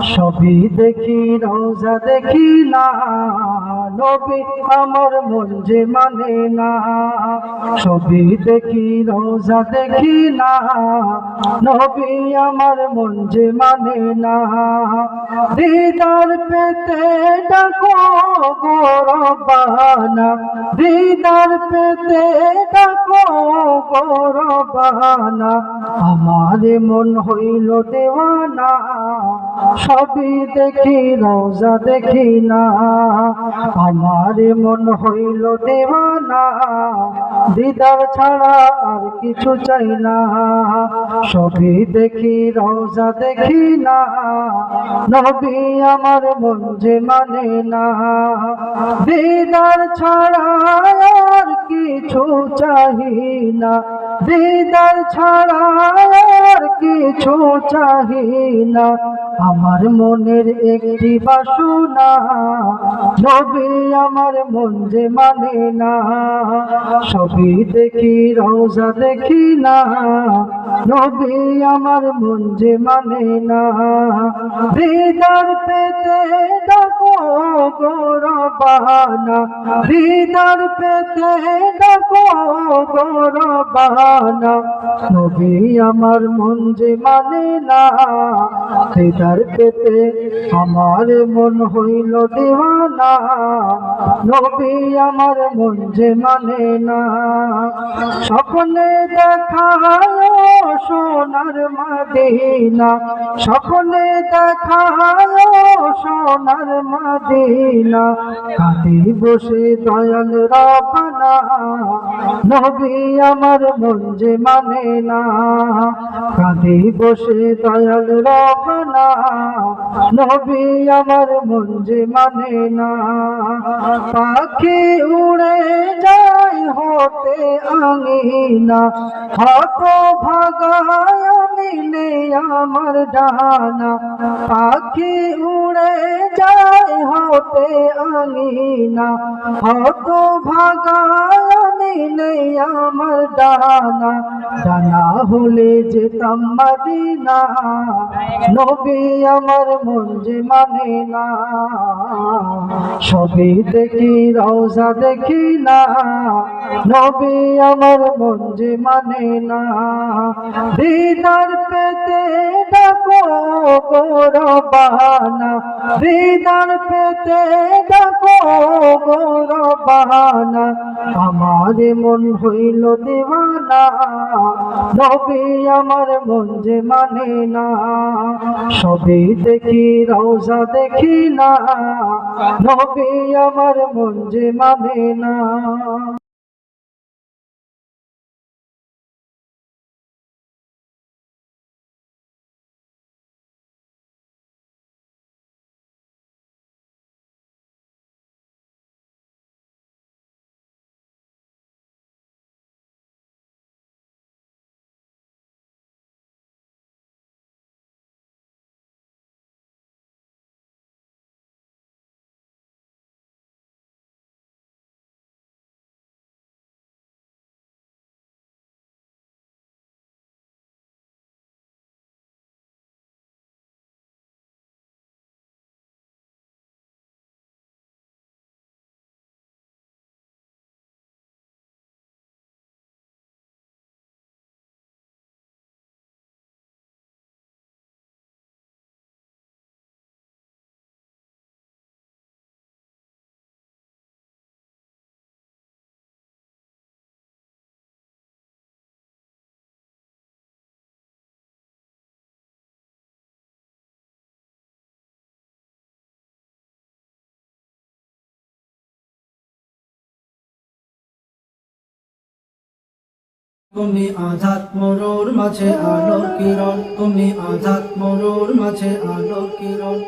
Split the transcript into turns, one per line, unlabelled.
সবই দেখি রোজা দেখি না। নবী আমার মন যে মানে না। ছবি দেখি, রোজা দেখি না। নবী আমার মন যে মানে না। দিদার পেতে ডাকো গৌরবানা দিদার পেতে ডাকো গৌরবানা আমার মন হইল দেওয়ানা। সবই দেখি, রোজা দেখি না। আমার মন হইল দেওয়ানা, দিদার ছাড়া আর কিছু চাই না। সবই দেখি রোজা দেখি না, নবী আমার মন যে মানে না। দিদার ছাড়া আর কিছু চাহি না, দিদার ছাড়া আর কিছু চাহি না। আমার মনের একটি বাসনা, নবী আমার মন যে মানে না। সবই দেখি রোজা দেখি না, নবী আমার মন যে মানে না। দিদার পেতে ডাকো গৌরবানা দিদার পেতে ডাকো গৌরবানা নবী আমার মন যে মানে না দিদার পেতে আমার মন হইল দেওয়ানা। নবী আমার মন যে মানে না, স্বপ্নে দেখায় সোনার মাদিনা। স্বপ্নে দেখায় সোনার মাদিনা। কাঁদি বসে দয়াল নবী আমার মন যে মানে না কাঁদি বসে দয়াল রবনা নবী আমার মন যে মানে না, পাখি উড়ে যায় হতে আঙিনা হত ভাগায় মিলে আমার ডানা, পাখি হতে আঙিনা হত ভাগায় মিলে আমার ডানা। ডানা হলে যেতাম মদিনা, নবী আমার মন মানে না। সবই দেখি রোজা দেখি না, নবী আমার মন মানে না। দিদার ডাকো গৌরবানা দিদার পেতে ডাকো গৌরবানা আমার মন হইল দেওয়ানা। নবী আমার মন যে মানে না। সবই দেখি রোজা দেখি না। নবী আমার মন যে মানে না। তুমি আঘাত মরুর মাঝে আলো কিরণ। তুমি আঘাত মরুর মাঝে আলো কিরণ।